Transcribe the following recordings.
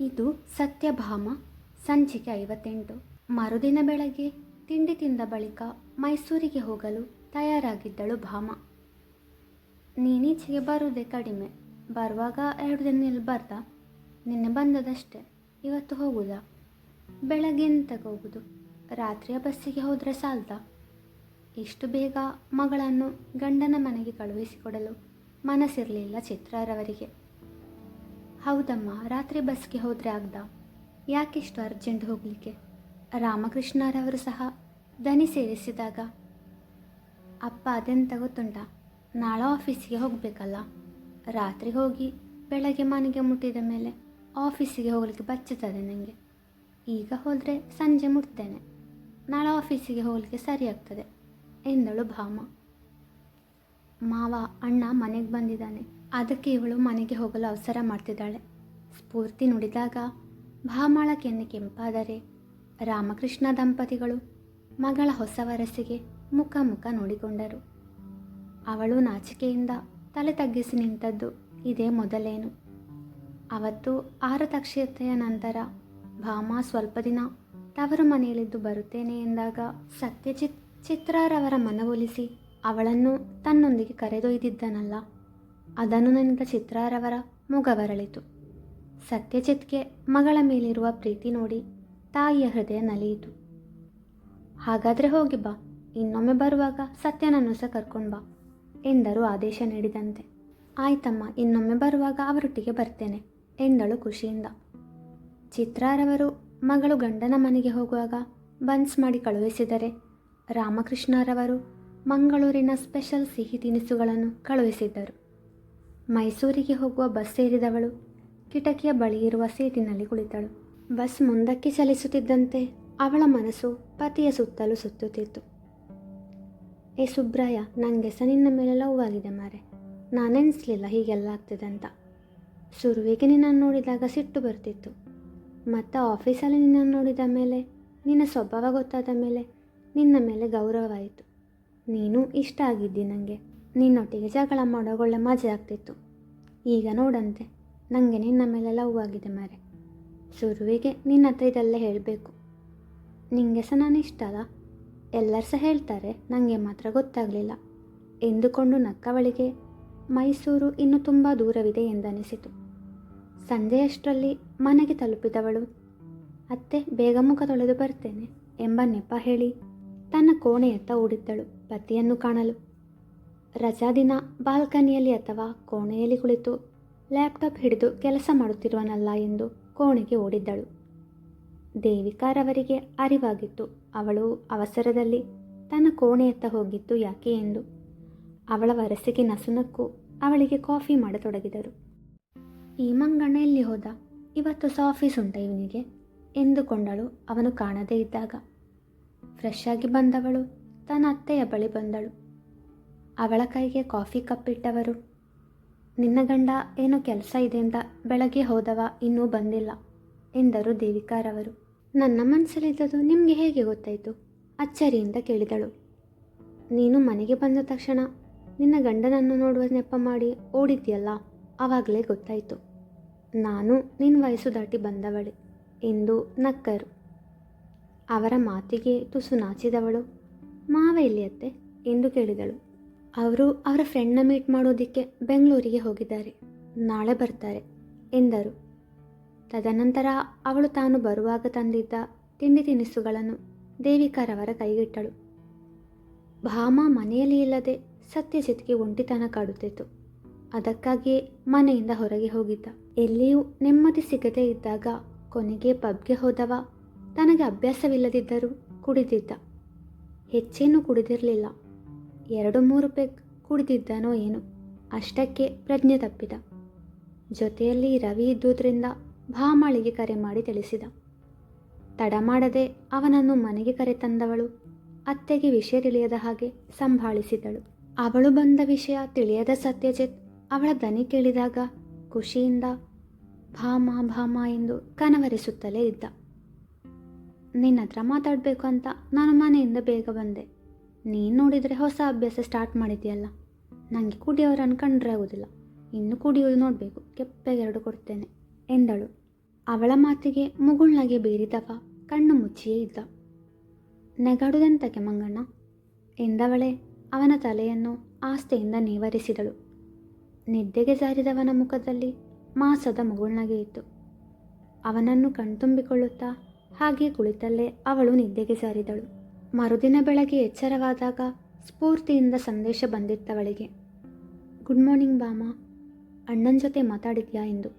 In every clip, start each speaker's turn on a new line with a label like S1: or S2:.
S1: ಇದು ಸತ್ಯಭಾಮ, ಸಂಚಿಕೆ ಐವತ್ತೆಂಟು. ಮರುದಿನ ಬೆಳಗ್ಗೆ ತಿಂಡಿ ತಿಂದ ಬಳಿಕ ಮೈಸೂರಿಗೆ ಹೋಗಲು ತಯಾರಾಗಿದ್ದಳು ಭಾಮ. ನೀನೀಚೆಗೆ ಬರುವುದೇ ಕಡಿಮೆ. ಬರುವಾಗ ಎರಡು ದಿನ ಇಲ್ಲಿ ಬರ್ದ ನಿನ್ನೆ ಬಂದದಷ್ಟೇ. ಇವತ್ತು ಹೋಗುದಾ? ಬೆಳಗ್ಗೆ ಹೋಗುದು. ರಾತ್ರಿಯ ಬಸ್ಸಿಗೆ ಹೋದರೆ ಸಾಲ್ದ ಇಷ್ಟು ಬೇಗ ಮಗಳನ್ನು ಗಂಡನ ಮನೆಗೆ ಕಳುಹಿಸಿಕೊಡಲು ಮನಸ್ಸಿರಲಿಲ್ಲ ಚಿತ್ರಾರವರಿಗೆ. ಹೌದಮ್ಮ, ರಾತ್ರಿ ಬಸ್ಗೆ ಹೋದರೆ ಆಗ್ದ? ಯಾಕಿಷ್ಟು ಅರ್ಜೆಂಟ್ ಹೋಗಲಿಕ್ಕೆ? ರಾಮಕೃಷ್ಣರವರು ಸಹ ದನಿ ಸೇರಿಸಿದಾಗ. ಅಪ್ಪ ಅದೆಂತ ಗೊತ್ತುಂಟ ನಾಳೆ ಆಫೀಸಿಗೆ ಹೋಗಬೇಕಲ್ಲ? ರಾತ್ರಿ ಹೋಗಿ ಬೆಳಗ್ಗೆ ಮನೆಗೆ ಮುಟ್ಟಿದ ಮೇಲೆ ಆಫೀಸಿಗೆ ಹೋಗಲಿಕ್ಕೆ ಬಚ್ಚುತ್ತದೆ ನನಗೆ ಈಗ ಹೋದರೆ ಸಂಜೆ ಮುಟ್ತೇನೆ. ನಾಳೆ ಆಫೀಸಿಗೆ ಹೋಗಲಿಕ್ಕೆ ಸರಿ ಆಗ್ತದೆ ಎಂದಳು ಭಾಮ. ಮಾವ ಅಣ್ಣ ಮನೆಗೆ ಬಂದಿದ್ದಾನೆ. ಅದಕ್ಕೆ ಇವಳು ಮನೆಗೆ ಹೋಗಲು ಅವಸರ ಮಾಡ್ತಿದ್ದಾಳೆ. ಸ್ಫೂರ್ತಿ ನುಡಿದಾಗ ಭಾಮಾಳ ಕೆನ್ನೆ ಕೆಂಪಾದರೆ ರಾಮಕೃಷ್ಣ ದಂಪತಿಗಳು ಮಗಳ ಹೊಸ ವರಸೆಗೆ ಮುಖ ಮುಖ ನೋಡಿಕೊಂಡರು. ಅವಳು ನಾಚಿಕೆಯಿಂದ ತಲೆ ತಗ್ಗಿಸಿ ನಿಂತದ್ದು ಇದೇ ಮೊದಲೇನು. ಅವತ್ತು ಆರತಕ್ಷತೆಯ ನಂತರ ಭಾಮ ಸ್ವಲ್ಪ ದಿನ ತವರು ಮನೆಯಲ್ಲಿದ್ದು ಬರುತ್ತೇನೆ ಎಂದಾಗ ಸತ್ಯಜಿತ್ ಚಿತ್ರಾರವರ ಮನವೊಲಿಸಿ ಅವಳನ್ನು ತನ್ನೊಂದಿಗೆ ಕರೆದೊಯ್ದಿದ್ದನಲ್ಲ. ಅದನ್ನು ನೆನೆದ ಚಿತ್ರಾರವರ ಮುಗವರಳಿತು ಸತ್ಯಜಿತ್ಗೆ ಮಗಳ ಮೇಲಿರುವ ಪ್ರೀತಿ ನೋಡಿ ತಾಯಿಯ ಹೃದಯ ನಲಿಯಿತು. ಹಾಗಾದರೆ ಹೋಗಿ ಬಾ, ಇನ್ನೊಮ್ಮೆ ಬರುವಾಗ ಸತ್ಯನನ್ನು ಸಹ ಕರ್ಕೊಂಡು ಬಾ, ಎಂದರು ಆದೇಶ ನೀಡಿದಂತೆ. ಆಯ್ತಮ್ಮ, ಇನ್ನೊಮ್ಮೆ ಬರುವಾಗ ಅವರೊಟ್ಟಿಗೆ ಬರ್ತೇನೆ, ಎಂದಳು ಖುಷಿಯಿಂದ. ಚಿತ್ರಾರವರು ಮಗಳು ಗಂಡನ ಮನೆಗೆ ಹೋಗುವಾಗ ಬನ್ಸ್ ಮಾಡಿ ಕಳುಹಿಸಿದರೆ ರಾಮಕೃಷ್ಣರವರು ಮಂಗಳೂರಿನ ಸ್ಪೆಷಲ್ ಸಿಹಿ ತಿನಿಸುಗಳನ್ನು ಕಳುಹಿಸಿದ್ದರು. ಮೈಸೂರಿಗೆ ಹೋಗುವ ಬಸ್ ಸೇರಿದವಳು. ಕಿಟಕಿಯ ಬಳಿ ಇರುವ ಸೀಟಿನಲ್ಲಿ ಕುಳಿತಳು. ಬಸ್ ಮುಂದಕ್ಕೆ ಚಲಿಸುತ್ತಿದ್ದಂತೆ ಅವಳ ಮನಸ್ಸು ಪತಿಯ ಸುತ್ತಲೂ ಸುತ್ತುತ್ತಿತ್ತು. ಏ ಸುಬ್ರಾಯ ನನಗೆ ಸಹ ನಿನ್ನ ಮೇಲೆ ಲವ್ ಆಗಿದೆ ಮಾರೆ. ನಾನೆನಿಸ್ಲಿಲ್ಲ ಹೀಗೆಲ್ಲ ಆಗ್ತಿದೆ ಅಂತ. ಶುರುವಿಗೆ ನಿನ್ನನ್ನು ನೋಡಿದಾಗ ಸಿಟ್ಟು ಬರ್ತಿತ್ತು. ಮತ್ತು ಆಫೀಸಲ್ಲಿ ನಿನ್ನನ್ನು ನೋಡಿದ ಮೇಲೆ, ನಿನ್ನ ಸ್ವಭಾವ ಗೊತ್ತಾದ ಮೇಲೆ ನಿನ್ನ ಮೇಲೆ ಗೌರವವಾಯಿತು ನೀನು ಇಷ್ಟ ಆಗಿದ್ದಿ ನನಗೆ ನಿನ್ನೊಟ್ಟಿಗೆ ಜಗಳ ಮಾಡೋಗೊಳ್ಳೆ ಮಜಾ ಆಗ್ತಿತ್ತು. ಈಗ ನೋಡಂತೆ. ನನಗೆ ನಿನ್ನ ಮೇಲೆ ಲವ್ ಆಗಿದೆ ಮಾರೆ. ಶುರುವಿಗೆ ನಿನ್ನ ಹತ್ರ ಇದೆಲ್ಲ ಹೇಳಬೇಕು. ನಿಂಗೆ ಸಹ ನಾನು ಇಷ್ಟ ಅಲ್ಲ? ಎಲ್ಲರೂ ಸಹ ಹೇಳ್ತಾರೆ ನನಗೆ ಮಾತ್ರ ಗೊತ್ತಾಗಲಿಲ್ಲ. ಎಂದುಕೊಂಡು ನಕ್ಕವಳಿಗೆ, ಮೈಸೂರು ಇನ್ನು ತುಂಬ ದೂರವಿದೆ ಎಂದನಿಸಿತು. ಸಂಜೆಯಷ್ಟರಲ್ಲಿ ಮನೆಗೆ ತಲುಪಿದವಳು, ಅತ್ತೆ, ಬೇಗ ಮುಖ ತೊಳೆದು ಬರ್ತೇನೆ ಎಂಬ ನೆಪ ಹೇಳಿ ತನ್ನ ಕೋಣೆಯತ್ತ ಓಡಿದ್ದಳು, ಪತಿಯನ್ನು ಕಾಣಲು. ರಜಾ ದಿನ ಬಾಲ್ಕನಿಯಲ್ಲಿ ಅಥವಾ ಕೋಣೆಯಲ್ಲಿ ಕುಳಿತು ಲ್ಯಾಪ್ಟಾಪ್ ಹಿಡಿದು ಕೆಲಸ ಮಾಡುತ್ತಿರುವನಲ್ಲ ಎಂದು ಕೋಣೆಗೆ ಓಡಿದ್ದಳು. ದೇವಿಕಾರವರಿಗೆ ಅರಿವಾಗಿತ್ತು. ಅವಳು ಅವಸರದಲ್ಲಿ ತನ್ನ ಕೋಣೆಯತ್ತ ಹೋಗಿದ್ದು ಯಾಕೆ ಎಂದು. ಅವಳ ವರಸೆಗೆ ನಸುನಕ್ಕು ಅವಳಿಗೆ ಕಾಫಿ ಮಾಡತೊಡಗಿದರು. ಈ ಮಂಗಣ್ಣ ಎಲ್ಲಿ ಹೋದ? ಇವತ್ತು ಸಹ ಆಫೀಸ್ ಉಂಟ ಇವನಿಗೆ ಎಂದುಕೊಂಡಳು ಅವನು ಕಾಣದೇ ಇದ್ದಾಗ. ಫ್ರೆಶ್ ಆಗಿ ಬಂದವಳು. ತನ್ನ ಅತ್ತೆಯ ಬಳಿ ಬಂದಳು. ಅವಳ ಕೈಗೆ ಕಾಫಿ ಕಪ್ಪಿಟ್ಟವರು ನಿನ್ನ ಗಂಡ ಏನೋ ಕೆಲಸ ಇದೆ ಅಂತ ಬೆಳಗ್ಗೆ ಹೋದವ, ಇನ್ನೂ ಬಂದಿಲ್ಲ, ಎಂದರು ದೇವಿಕಾರವರು ನನ್ನ ಮನಸ್ಸಲ್ಲಿದ್ದದು ನಿಮಗೆ ಹೇಗೆ ಗೊತ್ತಾಯಿತು? ಅಚ್ಚರಿಯಿಂದ ಕೇಳಿದಳು. ನೀನು ಮನೆಗೆ ಬಂದ ತಕ್ಷಣ ನಿನ್ನ ಗಂಡನನ್ನು ನೋಡುವ ನೆಪ ಮಾಡಿ ಓಡಿದ್ಯಲ್ಲ ಆವಾಗಲೇ ಗೊತ್ತಾಯಿತು. ನಾನು ನಿನ್ನ ವಯಸ್ಸು ದಾಟಿ ಬಂದವಳೆ, ಎಂದು ನಕ್ಕರು. ಅವರ ಮಾತಿಗೆ ತುಸು ನಾಚಿದವಳು. ಮಾವ ಎಲ್ಲಿ ಅತ್ತೆ? ಎಂದು ಕೇಳಿದಳು. ಅವರು ಅವರ ಫ್ರೆಂಡ್ನ ಮೀಟ್ ಮಾಡೋದಕ್ಕೆ ಬೆಂಗಳೂರಿಗೆ ಹೋಗಿದ್ದಾರೆ. ನಾಳೆ ಬರ್ತಾರೆ, ಎಂದರು. ತದನಂತರ ಅವಳು ತಾನು ಬರುವಾಗ ತಂದಿದ್ದ ತಿಂಡಿ ತಿನಿಸುಗಳನ್ನು ದೇವಿಕಾರವರ ಕೈಗಿಟ್ಟಳು. ಭಾಮ ಮನೆಯಲ್ಲಿ ಇಲ್ಲದೆ ಸತ್ಯಜಿತ್ಗೆ ಒಂಟಿತನ ಕಾಡುತ್ತಿತ್ತು. ಅದಕ್ಕಾಗಿಯೇ ಮನೆಯಿಂದ ಹೊರಗೆ ಹೋಗಿದ್ದ. ಎಲ್ಲಿಯೂ ನೆಮ್ಮದಿ ಸಿಗದೇ ಇದ್ದಾಗ ಕೊನೆಗೆ ಪಬ್ಗೆ ಹೋದವ ತನಗೆ ಅಭ್ಯಾಸವಿಲ್ಲದಿದ್ದರೂ ಕುಡಿದಿದ್ದ. ಹೆಚ್ಚೇನೂ ಕುಡಿದಿರಲಿಲ್ಲ. ಎರಡು ಮೂರು ಪೆಗ್ ಕುಡಿದಿದ್ದನೋ ಏನು, ಅಷ್ಟಕ್ಕೆ ಪ್ರಜ್ಞೆ ತಪ್ಪಿದ. ಜೊತೆಯಲ್ಲಿ ರವಿ ಇದ್ದುದರಿಂದ ಭಾಮಾಳಿಗೆ ಕರೆ ಮಾಡಿ ತಿಳಿಸಿದ. ತಡ ಮಾಡದೆ ಅವನನ್ನು ಮನೆಗೆ ಕರೆ ತಂದವಳು, ಅತ್ತೆಗೆ ವಿಷಯ ತಿಳಿಯದ ಹಾಗೆ ಸಂಭಾಳಿಸಿದಳು. ಅವಳು ಬಂದ ವಿಷಯ ತಿಳಿಯದ ಸತ್ಯಜಿತ್ ಅವಳ ದನಿ ಕೇಳಿದಾಗ ಖುಷಿಯಿಂದ ಭಾಮ ಭಾಮ ಎಂದು ಕನವರಿಸುತ್ತಲೇ ಇದ್ದ. ನಿನ್ನ ಹತ್ರ ಮಾತಾಡಬೇಕು ಅಂತ ನಾನು ಮನೆಯಿಂದ ಬೇಗ ಬಂದೆ. ನೀನು ನೋಡಿದರೆ ಹೊಸ ಅಭ್ಯಾಸ ಸ್ಟಾರ್ಟ್ ಮಾಡಿದೆಯಲ್ಲ? ನನಗೆ ಕುಡಿಯೋರು ಅನ್ಕಂಡ್ರೆ ಆಗೋದಿಲ್ಲ. ಇನ್ನು ಕುಡಿಯೋದು ನೋಡಬೇಕು. ಕೆಪ್ಪೆಗೆರಡು ಕೊಡ್ತೇನೆ. ಎಂದಳು. ಅವಳ ಮಾತಿಗೆ ಮುಗುಳ್ನಗೆ ಬೇರಿದವ. ಕಣ್ಣು ಮುಚ್ಚಿಯೇ ಇದ್ದ. ನೆಗಾಡುದೆಂತಕ್ಕೆ ಮಂಗಣ್ಣ? ಎಂದವಳೆ ಅವನ ತಲೆಯನ್ನು ಆಸ್ತೆಯಿಂದ ನೇವರಿಸಿದಳು. ನಿದ್ದೆಗೆ ಜಾರಿದವನ ಮುಖದಲ್ಲಿ ಮಾಸದ ಮುಗುಳ್ನಗೆ ಇತ್ತು. ಅವನನ್ನು ಕಣ್ತುಂಬಿಕೊಳ್ಳುತ್ತಾ ಹಾಗೆ ಕುಳಿತಲ್ಲೇ ಅವಳು ನಿದ್ದೆಗೆ ಜಾರಿದಳು. ಮರುದಿನ ಬೆಳಗ್ಗೆ ಎಚ್ಚರವಾದಾಗ ಸ್ಫೂರ್ತಿಯಿಂದ ಸಂದೇಶ ಬಂದಿತ್ತವಳಿಗೆ. ಗುಡ್ ಮಾರ್ನಿಂಗ್ ಬಾಮ ಅಣ್ಣನ ಜೊತೆ ಮಾತಾಡಿದ್ಯಾ? ಎಂದು.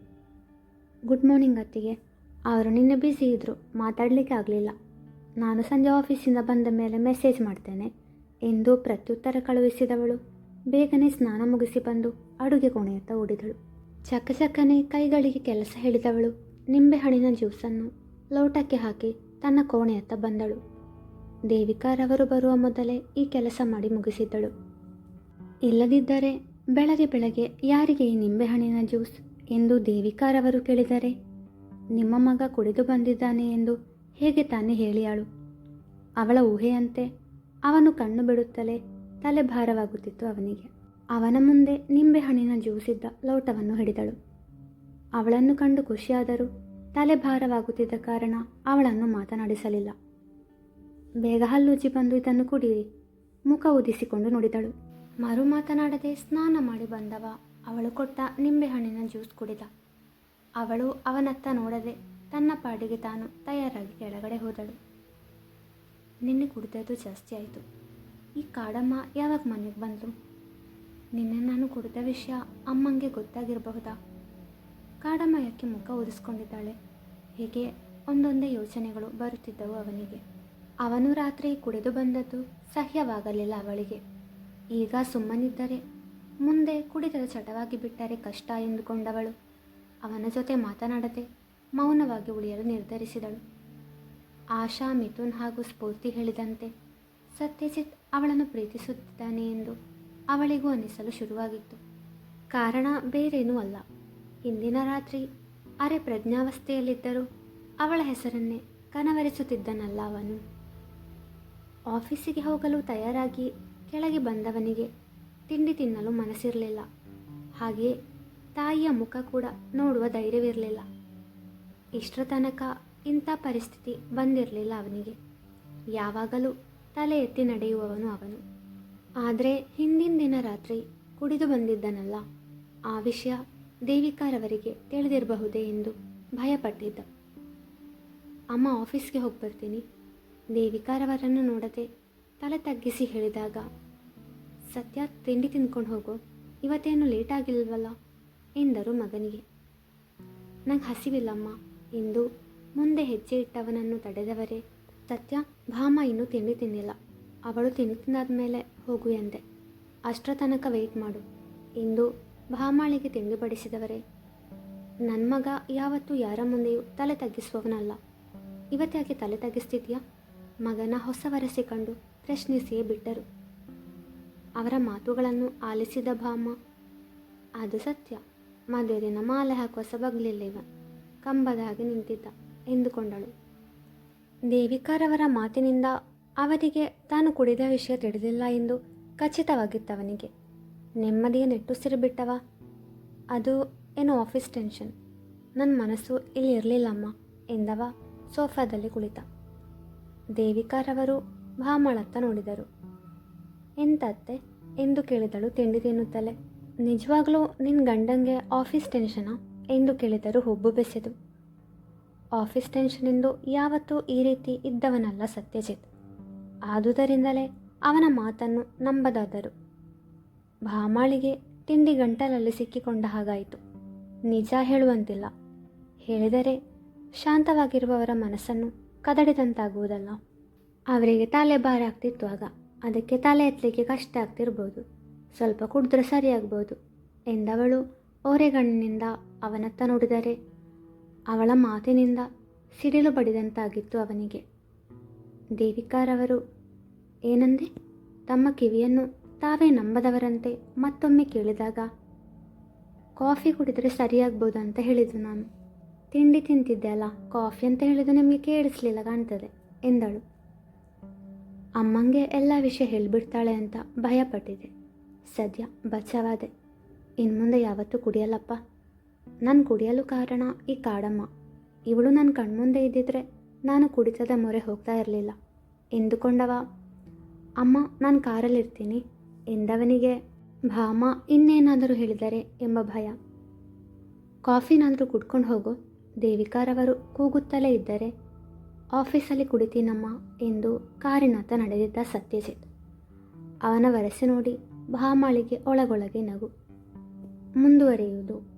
S1: ಗುಡ್ ಮಾರ್ನಿಂಗ್ ಅತ್ತಿಗೆ, ಅವರು ನಿನ್ನೆ ಬ್ಯುಸಿ ಇದ್ದರು ಮಾತಾಡಲಿಕ್ಕೆ ಆಗಲಿಲ್ಲ. ನಾನು ಸಂಜೆ ಆಫೀಸಿಂದ ಬಂದ ಮೇಲೆ ಮೆಸೇಜ್ ಮಾಡ್ತೇನೆ, ಎಂದು ಪ್ರತ್ಯುತ್ತರ ಕಳುಹಿಸಿದವಳು. ಬೇಗನೆ ಸ್ನಾನ ಮುಗಿಸಿ ಬಂದು ಅಡುಗೆ ಕೋಣೆಯತ್ತ ಓಡಿದಳು. ಚಕಚಕನೆ ಕೈಗಳಿಗೆ ಕೆಲಸ ಹೇಳಿದವಳು, ನಿಂಬೆಹಣ್ಣಿನ ಜ್ಯೂಸನ್ನು ಲೋಟಕ್ಕೆ ಹಾಕಿ ತನ್ನ ಕೋಣೆಯತ್ತ ಬಂದಳು. ದೇವಿಕಾರವರು ಬರುವ ಮೊದಲೇ ಈ ಕೆಲಸ ಮಾಡಿ ಮುಗಿಸಿದ್ದಳು. ಇಲ್ಲದಿದ್ದರೆ ಬೆಳಗ್ಗೆ ಬೆಳಗ್ಗೆ ಯಾರಿಗೆ ಈ ನಿಂಬೆಹಣ್ಣಿನ ಜ್ಯೂಸ್ ಎಂದು ದೇವಿಕಾರವರು ಕೇಳಿದರೆ? ನಿಮ್ಮ ಮಗ ಕುಡಿದು ಬಂದಿದ್ದಾನೆ ಎಂದು ಹೇಗೆ ತಾನೇ ಹೇಳಿಯಾಳು? ಅವಳ ಊಹೆಯಂತೆ ಅವನು ಕಣ್ಣು ಬಿಡುತ್ತಲೇ ತಲೆ ಭಾರವಾಗುತ್ತಿತ್ತು ಅವನಿಗೆ. ಅವನ ಮುಂದೆ ನಿಂಬೆಹಣ್ಣಿನ ಜ್ಯೂಸ್ ಇದ್ದ ಲೋಟವನ್ನು ಹಿಡಿದಳು. ಅವಳನ್ನು ಕಂಡು ಖುಷಿಯಾದರೂ ತಲೆ ಭಾರವಾಗುತ್ತಿದ್ದ ಕಾರಣ ಅವಳನ್ನು ಮಾತನಾಡಿಸಲಿಲ್ಲ. ಬೇಗ ಹಲ್ಲುಜ್ಜಿ ಬಂದು ಇದನ್ನು ಕುಡಿಯಿರಿ ಮುಖ ಉದಿಸಿಕೊಂಡು ನುಡಿದಳು. ಮರು ಮಾತನಾಡದೆ ಸ್ನಾನ ಮಾಡಿ ಬಂದವ. ಅವಳು ಕೊಟ್ಟ ನಿಂಬೆಹಣ್ಣಿನ ಜ್ಯೂಸ್ ಕುಡಿದ. ಅವಳು ಅವನತ್ತ ನೋಡದೆ ತನ್ನ ಪಾಡಿಗೆ ತಾನು ತಯಾರಾಗಿ ಕೆಳಗಡೆ ಹೋದಳು. ನಿನ್ನೆ ಕುಡಿದದ್ದು ಜಾಸ್ತಿ ಆಯಿತು. ಈ ಕಾಡಮ್ಮ ಯಾವಾಗ ಮನೆಗೆ ಬಂದರು? ನಿನ್ನೆ ನಾನು ಕುಡಿದ ವಿಷಯ ಅಮ್ಮಂಗೆ ಗೊತ್ತಾಗಿರಬಹುದಾ? ಕಾಡಮ್ಮ ಯಾಕೆ ಮುಖ ಉದಿಸ್ಕೊಂಡಿದ್ದಾಳೆ ಹೀಗೆ ಒಂದೊಂದೇ ಯೋಚನೆಗಳು ಬರುತ್ತಿದ್ದವು ಅವನಿಗೆ. ಅವನು ರಾತ್ರಿ ಕುಡಿದು ಬಂದದ್ದು ಸಹ್ಯವಾಗಲಿಲ್ಲ ಅವಳಿಗೆ. ಈಗ ಸುಮ್ಮನಿದ್ದರೆ ಮುಂದೆ ಕುಡಿದದ ಚಟವಾಗಿ ಬಿಟ್ಟರೆ ಕಷ್ಟ ಎಂದುಕೊಂಡವಳು. ಅವನ ಜೊತೆ ಮಾತನಾಡದೆ ಮೌನವಾಗಿ ಉಳಿಯಲು ನಿರ್ಧರಿಸಿದಳು. ಆಶಾ, ಮಿಥುನ್ ಹಾಗೂ ಸ್ಫೂರ್ತಿ ಹೇಳಿದಂತೆ ಸತ್ಯಜಿತ್ ಅವಳನ್ನು ಪ್ರೀತಿಸುತ್ತಿದ್ದಾನೆ ಎಂದು ಅವಳಿಗೂ ಅನಿಸಲು ಶುರುವಾಗಿತ್ತು. ಕಾರಣ ಬೇರೇನೂ ಅಲ್ಲ. ಹಿಂದಿನ ರಾತ್ರಿ ಅರೆ ಪ್ರಜ್ಞಾವಸ್ಥೆಯಲ್ಲಿದ್ದರೂ ಅವಳ ಹೆಸರನ್ನೇ ಕನವರಿಸುತ್ತಿದ್ದನಲ್ಲ ಅವನು. ಆಫೀಸಿಗೆ ಹೋಗಲು ತಯಾರಾಗಿ ಕೆಳಗೆ ಬಂದವನಿಗೆ ತಿಂಡಿ ತಿನ್ನಲು ಮನಸ್ಸಿರಲಿಲ್ಲ. ಹಾಗೆಯೇ ತಾಯಿಯ ಮುಖ ಕೂಡ ನೋಡುವ ಧೈರ್ಯವಿರಲಿಲ್ಲ. ಇಷ್ಟರ ತನಕ ಇಂಥ ಪರಿಸ್ಥಿತಿ ಬಂದಿರಲಿಲ್ಲ ಅವನಿಗೆ. ಯಾವಾಗಲೂ ತಲೆ ಎತ್ತಿ ನಡೆಯುವವನು ಅವನು. ಆದರೆ ಹಿಂದಿನ ದಿನ ರಾತ್ರಿ ಕುಡಿದು ಬಂದಿದ್ದನಲ್ಲ. ಆ ವಿಷಯ ದೇವಿಕಾರವರಿಗೆ ತಿಳಿದಿರಬಹುದೇ ಎಂದು ಭಯಪಟ್ಟಿದ್ದ. ಅಮ್ಮ ಆಫೀಸ್ಗೆ ಹೋಗಿ ಬರ್ತೀನಿ ದೇವಿಕಾರವರನ್ನು ನೋಡದೆ ತಲೆ ತಗ್ಗಿಸಿ ಹೇಳಿದಾಗ, ಸತ್ಯ ತಿಂಡಿ ತಿಂದ್ಕೊಂಡು ಹೋಗು, ಇವತ್ತೇನು ಲೇಟ್ ಎಂದರು ಮಗನಿಗೆ. ನಂಗೆ ಹಸಿವಿಲ್ಲಮ್ಮ ಎಂದು ಮುಂದೆ ಹೆಜ್ಜೆ ಇಟ್ಟವನನ್ನು ತಡೆದವರೇ ಸತ್ಯ, ಭಾಮ ಇನ್ನೂ ತಿಂಡಿ ತಿನ್ನಿಲ್ಲ. ಅವಳು ತಿಂಡಿ ತಿಂದಾದ್ಮೇಲೆ ಹೋಗು ಎಂದೆ. ಅಷ್ಟರ ತನಕ ವೆಯ್ಟ್ ಮಾಡು. ಎಂದು ಭಾಮಾಳಿಗೆ ತಿಂಡಿ ಬಡಿಸಿದವರೇ. ನನ್ನ ಮಗ ಯಾವತ್ತೂ ಯಾರ ಮುಂದೆಯೂ ತಲೆ ತಗ್ಗಿಸುವವನಲ್ಲ. ಇವತ್ತ್ಯಾಕೆ ತಲೆ ತಗ್ಗಿಸ್ತಿದ್ಯಾ? ಮಗನ ಹೊಸ ವರಸೆ ಕಂಡು ಪ್ರಶ್ನಿಸಿಯೇ ಬಿಟ್ಟರು. ಅವರ ಮಾತುಗಳನ್ನು ಆಲಿಸಿದ ಭಾಮ, ಅದು ಸತ್ಯ. ಮದುವೆ ದಿನ ಮಾಲೆ ಹಾಕುವ ಸಬಗ್ಲಿಲ್ಲ ಇವ ಕಂಬದ ಹಾಗೆ ನಿಂತಿದ್ದ, ಎಂದುಕೊಂಡಳು. ದೇವಿಕಾರವರ ಮಾತಿನಿಂದ ಅವರಿಗೆ ತಾನು ಕುಡಿದ ವಿಷಯ ತಿಳಿದಿಲ್ಲ ಎಂದು ಖಚಿತವಾಗಿತ್ತವನಿಗೆ. ನೆಮ್ಮದಿಯ ನೆಟ್ಟುಸಿರು ಬಿಟ್ಟವ. ಅದು ಏನೋ ಆಫೀಸ್ ಟೆನ್ಷನ್. ನನ್ನ ಮನಸ್ಸು ಇಲ್ಲಿ ಇರಲಿಲ್ಲಮ್ಮ ಎಂದವ ಸೋಫಾದಲ್ಲಿ ಕುಳಿತ. ದೇವಿಕಾರವರು ಭಾಮಳತ್ತ ನೋಡಿದರು. ಎಂತತ್ತೆ? ಎಂದು ಕೇಳಿದಳು ತಿಂಡಿ ತಿನ್ನುತ್ತಲೇ. ನಿಜವಾಗ್ಲೂ ನಿನ್ನ ಗಂಡಂಗೆ ಆಫೀಸ್ ಟೆನ್ಷನಾ ಎಂದು ಕೇಳಿದರು ಹುಬ್ಬು ಬೆಸೆದು ಆಫೀಸ್ ಟೆನ್ಷನಿಂದು ಯಾವತ್ತೂ ಈ ರೀತಿ ಇದ್ದವನಲ್ಲ ಸತ್ಯಜಿತ್. ಆದುದರಿಂದಲೇ ಅವನ ಮಾತನ್ನು ನಂಬದಾದರು. ಭಾಮಾಳಿಗೆ ತಿಂಡಿ ಗಂಟಲಲ್ಲಿ ಸಿಕ್ಕಿಕೊಂಡ ಹಾಗಾಯಿತು. ನಿಜ ಹೇಳುವಂತಿಲ್ಲ. ಹೇಳಿದರೆ ಶಾಂತವಾಗಿರುವವರ ಮನಸ್ಸನ್ನು ಕದಡಿದಂತಾಗುವುದಲ್ಲ. ಅವರಿಗೆ ತಲೆ ಭಾರ ಆಗ್ತಿತ್ತು ಆಗ ಅದಕ್ಕೆ ತಲೆ ಎತ್ತಲಿಕ್ಕೆ ಕಷ್ಟ ಆಗ್ತಿರ್ಬೋದು. ಸ್ವಲ್ಪ ಕುಡಿದ್ರೆ ಸರಿಯಾಗ್ಬೋದು ಎಂದವಳು ಓರೆಗಣ್ಣಿನಿಂದ ಅವನತ್ತ ನೋಡಿದರೆ ಅವಳ ಮಾತಿನಿಂದ ಸಿಡಿಲು ಬಡಿದಂತಾಗಿತ್ತು ಅವನಿಗೆ. ದೇವಿಕಾರವರು, ಏನಂದೆ? ತಮ್ಮ ಕಿವಿಯನ್ನು ತಾವೇ ನಂಬದವರಂತೆ ಮತ್ತೊಮ್ಮೆ ಕೇಳಿದಾಗ, ಕಾಫಿ ಕುಡಿದರೆ ಸರಿಯಾಗ್ಬೋದು ಅಂತ ಹೇಳಿದ್ದು ನಾನು. ತಿಂಡಿ ತಿಂತಿದ್ದೆ ಅಲ್ಲ ಕಾಫಿ ಅಂತ ಹೇಳಿದ್ದು ನಿಮಗೆ ಕೇಳಿಸ್ಲಿಲ್ಲ ಕಾಣ್ತದೆ, ಎಂದಳು. ಅಮ್ಮಂಗೆ ಎಲ್ಲ ವಿಷಯ ಹೇಳಿಬಿಡ್ತಾಳೆ ಅಂತ ಭಯಪಟ್ಟಿದೆ ಸದ್ಯ ಬಚಾವಾದೆ ಇನ್ನು ಮುಂದೆ ಯಾವತ್ತೂ ಕುಡಿಯಲ್ಲಪ್ಪ. ನಾನು ಕುಡಿಯಲು ಕಾರಣ ಈ ಕಾಡಮ್ಮ. ಇವಳು ನನ್ನ ಕಣ್ಮುಂದೆ ಇದ್ದಿದ್ರೆ ನಾನು ಕುಡಿತದ ಮೊರೆ ಹೋಗ್ತಾ ಇರಲಿಲ್ಲ. ಎಂದುಕೊಂಡವ, ಅಮ್ಮ, ನಾನು ಕಾರಲ್ಲಿರ್ತೀನಿ. ಎಂದವನಿಗೆ, ಭಾಮ, ಇನ್ನೇನಾದರೂ ಹೇಳಿದರೆ ಎಂಬ ಭಯ. ಕಾಫಿನಾದರೂ ಕುಡ್ಕೊಂಡು ಹೋಗು. ದೇವಿಕಾರವರು ಕೂಗುತ್ತಲೇ ಇದ್ದರೆ ಆಫೀಸಲ್ಲಿ ಕುಡಿತೀನಮ್ಮ ಎಂದು ಕಾರಿನತ್ತ ನಡೆದಿದ್ದ ಸತ್ಯಜಿತ್. ಅವನ ವರಸೆ ನೋಡಿ ಭಾಮಾಳಿಗೆ ಒಳಗೊಳಗೆ ನಗು. ಮುಂದುವರಿಯುವುದು